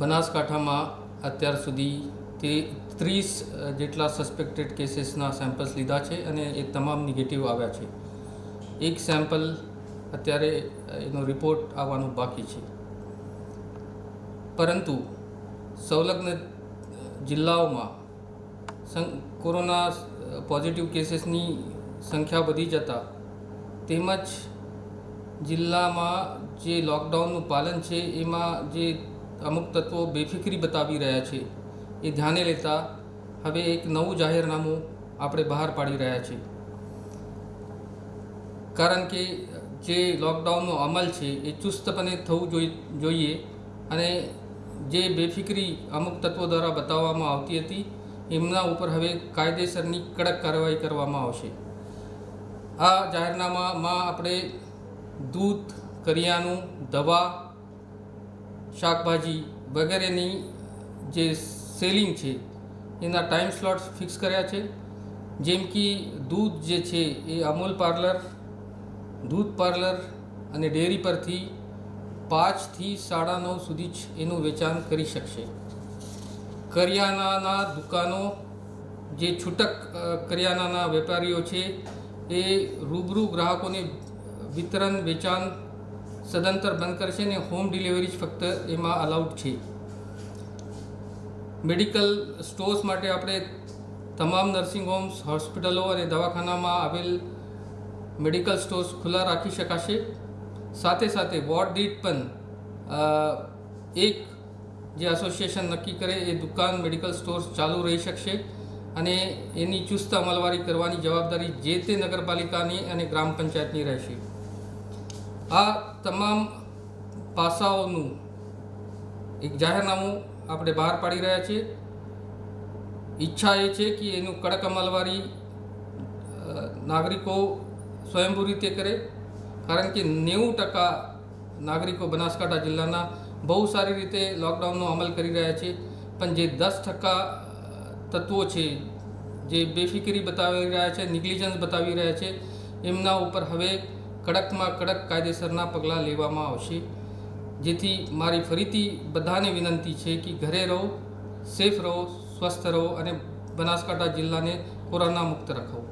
બનાસકાંઠામાં અત્યાર સુધી તે ત્રીસ જેટલા સસ્પેક્ટેડ કેસીસના સેમ્પલ્સ લીધા છે અને એ તમામ નેગેટિવ આવ્યા છે. એક સેમ્પલ અત્યારે એનો રિપોર્ટ આવવાનું બાકી છે. પરંતુ સંલગ્ન જિલ્લાઓમાં કોરોના પોઝિટિવ કેસીસની સંખ્યા વધી જતાં તેમજ જિલ્લામાં જે લોકડાઉનનું પાલન છે, એમાં જે અમુક તત્વો બેફિકરી બતાવી રહ્યા છે. એ ધ્યાને લેતા હવે એક નવું જાહેરનામું આપણે બહાર પાડી રહ્યા છીએ. કારણ કે જે લોકડાઉનનો અમલ છે એ ચુસ્તપણે થવું જોઈ, જોઈએ અને જે બેફિકરી અમુક તત્વો દ્વારા બતાવવામાં આવતી હતી, એમના ઉપર હવે કાયદેસરની કડક કાર્યવાહી કરવામાં આવશે. આ જાહેરનામામાં આપણે દૂધ કરિયાનું દવા શાકભાજી વગેરેની જે સેલિંગ છે, એના ટાઈમ સ્લોટ્સ ફિક્સ કર્યા છે. જેમ કે દૂધ જે છે, એ અમૂલ પાર્લર દૂધ પાર્લર અને ડેરી પરથી પાંચથી સાડા નવ સુધી જ એનું વેચાણ કરી શકશે. કરિયાણાના દુકાનો જે છૂટક કરિયાણાના વેપારીઓ છે, એ રૂબરૂ ગ્રાહકોને વિતરણ, વેચાણ સદંતર બંધ કરશે ને હોમ ડિલિવરી જ ફક્ત એમાં અલાઉડ છે. મેડિકલ સ્ટોર્સ માટે આપણે તમામ નર્સિંગ હોમ્સ હોસ્પિટલો અને દવાખાનામાં આવેલ મેડિકલ સ્ટોર્સ ખુલ્લા રાખી શકાશે. સાથે સાથે વોર્ડ દીઠ પણ એક જે એસોસિએશન નક્કી કરે એ દુકાન મેડિકલ સ્ટોર્સ ચાલુ રહી શકશે અને એની ચુસ્ત અમલવારી કરવાની જવાબદારી જે તે નગરપાલિકાની અને ગ્રામ પંચાયતની રહેશે. આ તમામ પાસાઓનું એક જાહેરનામું આપણે બહાર પાડી રહ્યા છીએ. ઈચ્છા એ છે કે એનું કડક અમલવારી નાગરિકો સ્વયંભૂ રીતે કરે. કારણ કે નેવું ટકા નાગરિકો બનાસકાંઠા જિલ્લાના બહુ સારી રીતે લોકડાઉનનો અમલ કરી રહ્યા છે. પણ જે દસ ટકા તત્વો છે, જે બેફિકરી બતાવી રહ્યા છે, નિગ્લિજન્સ બતાવી રહ્યા છે, એમના ઉપર હવે કડકમાં કડક કાયદેસરના પગલાં લેવામાં આવશે. જેથી મારી ફરીથી બધાને વિનંતી છે કે ઘરે રહો, સેફ રહો, સ્વસ્થ રહો અને બનાસકાંઠા જિલ્લાને કોરોના મુક્ત રાખો